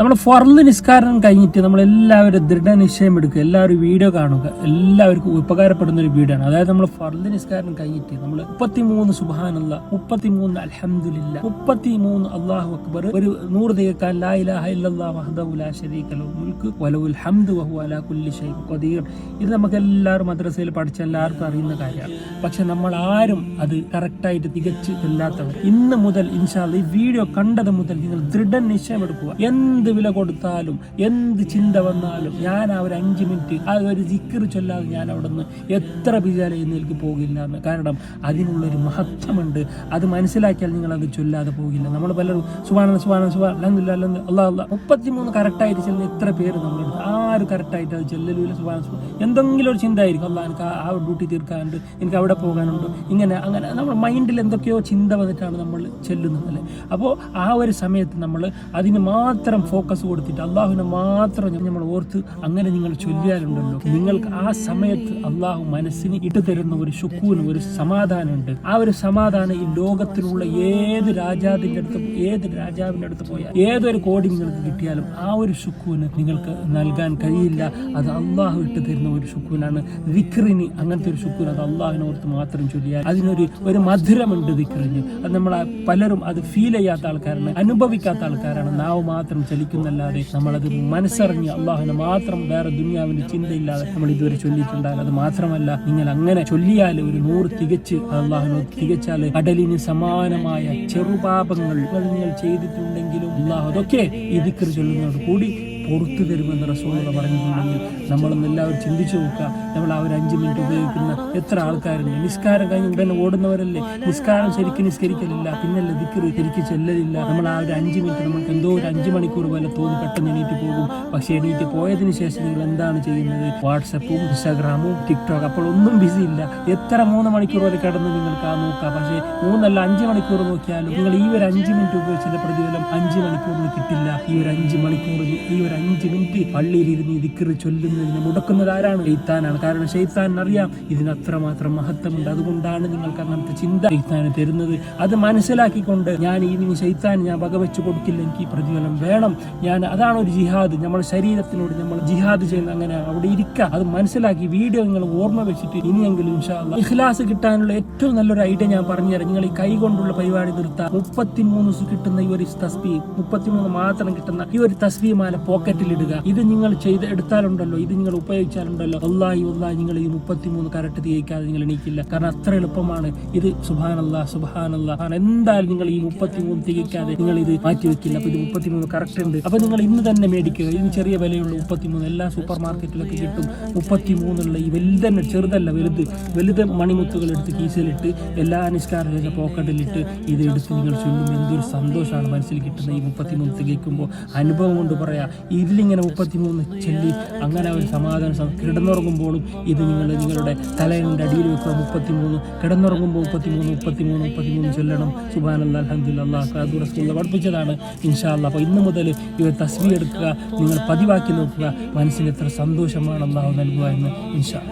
നമ്മൾ ഫർദ് നിസ്കാരം കഴിഞ്ഞിട്ട് നമ്മൾ എല്ലാവരും ദൃഢനിശ്ചയം എടുക്കുക. എല്ലാവരും വീഡിയോ കാണുക. എല്ലാവർക്കും ഉപകാരപ്പെടുന്ന ഒരു വീഡിയോ ആണ് അതായത് നമ്മൾ ഫർദ് നിസ്കാരം കഴിഞ്ഞിട്ട് നമ്മൾ മുപ്പത്തിമൂന്ന് മൂന്ന് മുപ്പത്തിമൂന്ന് മുപ്പത്തി മുപ്പത്തിമൂന്ന് അള്ളാഹു അക്ബർ ഒരു നൂറ് ഇലാഹ ഇല്ലല്ലാഹു ലഹു വലഹുൽ ഹംദു അലാ കുല്ലി ഖദീർ. ഇത് നമുക്ക് എല്ലാവരും മദ്രസയിൽ പഠിച്ച എല്ലാവർക്കും അറിയുന്ന കാര്യമാണ്. പക്ഷെ നമ്മൾ ആരും അത് കറക്റ്റായിട്ട് തികച്ച് ഇല്ലാത്തവർ. ഇന്ന് മുതൽ ഇൻഷാല്ല ഈ വീഡിയോ കണ്ടത് മുതൽ നിങ്ങൾ ദൃഢനിശ്ചയം എടുക്കുക. എന്ത് വില കൊടുത്താലും എന്ത് ചിന്ത വന്നാലും ഞാൻ ആ ഒരു അഞ്ച് മിനിറ്റ് ആ ഒരു ജിക്കർ ചൊല്ലാതെ ഞാൻ അവിടെ നിന്ന് എത്ര വിചാരം എന്നേക്ക് പോകില്ല എന്ന്. കാരണം അതിനുള്ളൊരു മഹത്വമുണ്ട്. അത് മനസ്സിലാക്കിയാൽ നിങ്ങൾ അത് ചൊല്ലാതെ പോകില്ല. നമ്മൾ പലരും സുബാന സുബാന സുബാൻ അല്ലെങ്കിൽ അല്ലെങ്കിൽ അല്ലാ അല്ല മുപ്പത്തിമൂന്ന് കറക്റ്റായിട്ട് ചെല്ലുന്ന എത്ര പേര് നമ്മൾ ആരും കറക്റ്റായിട്ട് അത് ചെല്ലലൂല എന്തെങ്കിലും ഒരു ചിന്ത ആയിരിക്കും അല്ല എനിക്ക് ആ- ഡ്യൂട്ടി തീർക്കാനുണ്ട്. എനിക്ക് അവിടെ പോകാനുണ്ട്. ഇങ്ങനെ അങ്ങനെ നമ്മുടെ മൈൻഡിൽ എന്തൊക്കെയോ ചിന്ത വന്നിട്ടാണ് നമ്മൾ ചെല്ലുന്നത് അല്ലേ? അപ്പോൾ ആ ഒരു സമയത്ത് നമ്മൾ അതിന് മാത്രം ഫോക്കസ് കൊടുത്തിട്ട് അള്ളാഹുവിനെ മാത്രം നമ്മൾ ഓർത്ത് അങ്ങനെ നിങ്ങൾ ചൊല്ലിയാലുണ്ടല്ലോ. നിങ്ങൾക്ക് ആ സമയത്ത് അള്ളാഹു മനസ്സിന് ഇട്ടു തരുന്ന ഒരു ശുക്കൂന് ഒരു സമാധാനമുണ്ട്. ആ ഒരു സമാധാനം ഈ ലോകത്തിലുള്ള ഏത് രാജാവിന്റെ അടുത്ത് ഏത് രാജാവിന്റെ അടുത്ത് പോയാൽ ഏതൊരു കോടി നിങ്ങൾക്ക് കിട്ടിയാലും ആ ഒരു ശുക്കൂന് നിങ്ങൾക്ക് നൽകാൻ കഴിയില്ല. അത് അള്ളാഹു ഇട്ട് തരുന്ന ഒരു ശുക്കൂനാണ്. വിക്രിനി അങ്ങനത്തെ ഒരു ശുക്കൂൻ അത് അള്ളാഹിനെ ഓർത്ത് മാത്രം ചൊല്ലിയാൽ അതിനൊരു ഒരു മധുരമുണ്ട് വിക്രിന്. അത് നമ്മൾ പലരും അത് ഫീൽ ചെയ്യാത്ത ആൾക്കാരാണ് അനുഭവിക്കാത്ത ആൾക്കാരാണ്. നാവ് മാത്രം ചലിക്കുന്നല്ലാതെ നമ്മളത് മനസ്സറിഞ്ഞ് അള്ളാഹുവിനെ മാത്രം വേറെ ദുനിയാവിന്റെ ചിന്തയില്ലാതെ നമ്മൾ ഇതുവരെ ചൊല്ലിയിട്ടുണ്ടാകും അത് മാത്രമല്ല നിങ്ങൾ അങ്ങനെ ചൊല്ലിയാൽ ഒരു നൂറ് തികച്ച് അള്ളാഹുനോ തികച്ചാൽ കടലിന് സമാനമായ ചെറുപാപങ്ങൾ നിങ്ങൾ ചെയ്തിട്ടുണ്ടെങ്കിലും അള്ളാഹു അതൊക്കെ ഈ ദിക്കർ ചൊല്ലുന്നതോട് കൂടി പുറത്തു തരുമെന്ന് റസൂലുള്ള പറഞ്ഞിട്ടുണ്ടെങ്കിൽ നമ്മളൊന്ന് എല്ലാവരും ചിന്തിച്ചു നോക്കുക. നമ്മൾ ആ ഒരു അഞ്ച് മിനിറ്റ് ഉപയോഗിക്കുന്ന എത്ര ആൾക്കാരുണ്ട് നിസ്കാരം കഴിഞ്ഞ് ഉടനെ ഓടുന്നവരല്ലേ? നിസ്കാരം ശരിക്കും നിസ്കരിക്കലില്ല. പിന്നല്ല ദിക്കർ ശരിക്കും ചെല്ലലില്ല. നമ്മൾ ആ ഒരു അഞ്ച് മിനിറ്റ് നമുക്ക് എന്തോ ഒരു അഞ്ച് മണിക്കൂർ പോലെ തോന്നി പെട്ടെന്ന് എണീറ്റ് പോകും. പക്ഷേ എണീറ്റ് പോയതിന് ശേഷം നിങ്ങൾ എന്താണ് ചെയ്യുന്നത്? വാട്സപ്പും ഇൻസ്റ്റാഗ്രാമും ടിക്ടോക്ക് അപ്പോൾ ഒന്നും ബിസി ഇല്ല. എത്ര മൂന്ന് മണിക്കൂർ വരെ കിടന്ന് നിങ്ങൾക്ക് ആ നോക്കാം. പക്ഷേ മൂന്നല്ല അഞ്ച് മണിക്കൂർ നോക്കിയാലും നിങ്ങൾ ഈ ഒരു അഞ്ച് മിനിറ്റ് ഉപയോഗിച്ചതിന്റെ പ്രതിഫലം അഞ്ച് മണിക്കൂറിന് കിട്ടില്ല. ഈ ഒരു അഞ്ച് മണിക്കൂറിന് ഈ ഒരു അഞ്ച് മിനിറ്റ് പള്ളിയിൽ ഇരുന്ന് ദിക്കറ് ചൊല്ലുന്നതിന് മുടക്കുന്നത് ആരാണ് ഷെയ്ത്താനാണ് കാരണം ഷെയ്ത്താൻ അറിയാം ഇതിന് അത്രമാത്രം മഹത്വമുണ്ട്. അതുകൊണ്ടാണ് നിങ്ങൾക്ക് അങ്ങനത്തെ ചിന്ത ഷെയ്ത്താന് തരുന്നത്. അത് മനസ്സിലാക്കിക്കൊണ്ട് ഞാൻ ഇനി ഷെയ്ത്താൻ ഞാൻ വകവെച്ച് കൊടുക്കില്ല എനിക്ക് പ്രതിഫലം വേണം. ഞാൻ അതാണ് ഒരു ജിഹാദ്. നമ്മുടെ ശരീരത്തിനോട് നമ്മൾ ജിഹാദ് ചെയ്യുന്ന അങ്ങനെ അവിടെ ഇരിക്കുക. അത് മനസ്സിലാക്കി വീഡിയോ നിങ്ങൾ ഓർമ്മ വെച്ചിട്ട് ഇനിയെങ്കിലും ഇഖ്ലാസ് കിട്ടാനുള്ള ഏറ്റവും നല്ലൊരു ഐഡിയ ഞാൻ പറഞ്ഞുതരാം. നിങ്ങൾ ഈ കൈ കൊണ്ടുള്ള പരിപാടി നിർത്താം. മുപ്പത്തിമൂന്ന് കിട്ടുന്ന ഈ ഒരു തസ്ബി മുപ്പത്തിമൂന്ന് മാത്രം കിട്ടുന്ന ഈ ഒരു തസ്ബി മാല പോക്കറ്റിൽ ഇടുക ഇത് നിങ്ങൾ ചെയ്ത് എടുത്താലുണ്ടല്ലോ ഇത് നിങ്ങൾ ഉപയോഗിച്ചാലുണ്ടല്ലോ. ഒന്നായി ഒന്നായി നിങ്ങൾ ഈ മുപ്പത്തിമൂന്ന് കരട്ട് തികയ്ക്കാതെ നിങ്ങൾ എണീക്കില്ല. കാരണം അത്ര എളുപ്പമാണ്. ഇത് സുബാനല്ലാ സുബാനല്ലാ എന്തായാലും നിങ്ങൾ ഈ മുപ്പത്തിമൂന്ന് തികയ്ക്കാതെ നിങ്ങൾ ഇത് മാറ്റി വെക്കില്ല. അപ്പൊ ഇത് മുപ്പത്തിമൂന്ന് കറക്റ്റ് ഉണ്ട്. അപ്പൊ നിങ്ങൾ ഇന്ന് തന്നെ മേടിക്കുക. ഇതിന് ചെറിയ വിലയുള്ള. മുപ്പത്തിമൂന്ന് എല്ലാ സൂപ്പർ മാർക്കറ്റിലൊക്കെ കിട്ടും. മുപ്പത്തിമൂന്നുള്ള ഈ വലുതന്നെ ചെറുതല്ല വലുത്. വലുത് മണിമുത്തുകൾ എടുത്ത് കീസിലിട്ട് എല്ലാ നിസ്കാരം പോക്കറ്റിലിട്ട് ഇത് എടുത്ത് നിങ്ങൾ ചൊല്ലും. എന്തൊരു സന്തോഷമാണ് മനസ്സിൽ കിട്ടുന്നത് ഈ മുപ്പത്തിമൂന്ന് തികയ്ക്കുമ്പോൾ അനുഭവം കൊണ്ട് പറയാ ഇതിലിങ്ങനെ മുപ്പത്തിമൂന്ന് ചെല്ലി അങ്ങനെ ഒരു സമാധാനം കിടന്നുറങ്ങുമ്പോഴും ഇത് നിങ്ങൾ നിങ്ങളുടെ തലേന്റെ അടിയിൽ വെക്കുക. മുപ്പത്തിമൂന്ന് കിടന്നുറങ്ങുമ്പോൾ മുപ്പത്തിമൂന്ന് മുപ്പത്തിമൂന്ന് മുപ്പത്തിമൂന്ന് ചൊല്ലണം. സുബാനല്ല അലഹദില്ല അള്ളാഹ് സ്കൂളിൽ പഠിപ്പിച്ചതാണ്. ഇൻഷാല്ല അപ്പോൾ ഇന്ന് മുതൽ ഇവർ തസ്വി എടുക്കുക നിങ്ങൾ പതിവാക്കി നോക്കുക. മനസ്സിന് എത്ര സന്തോഷമാണ് അള്ളാഹു നൽകുക എന്ന് ഇൻഷാ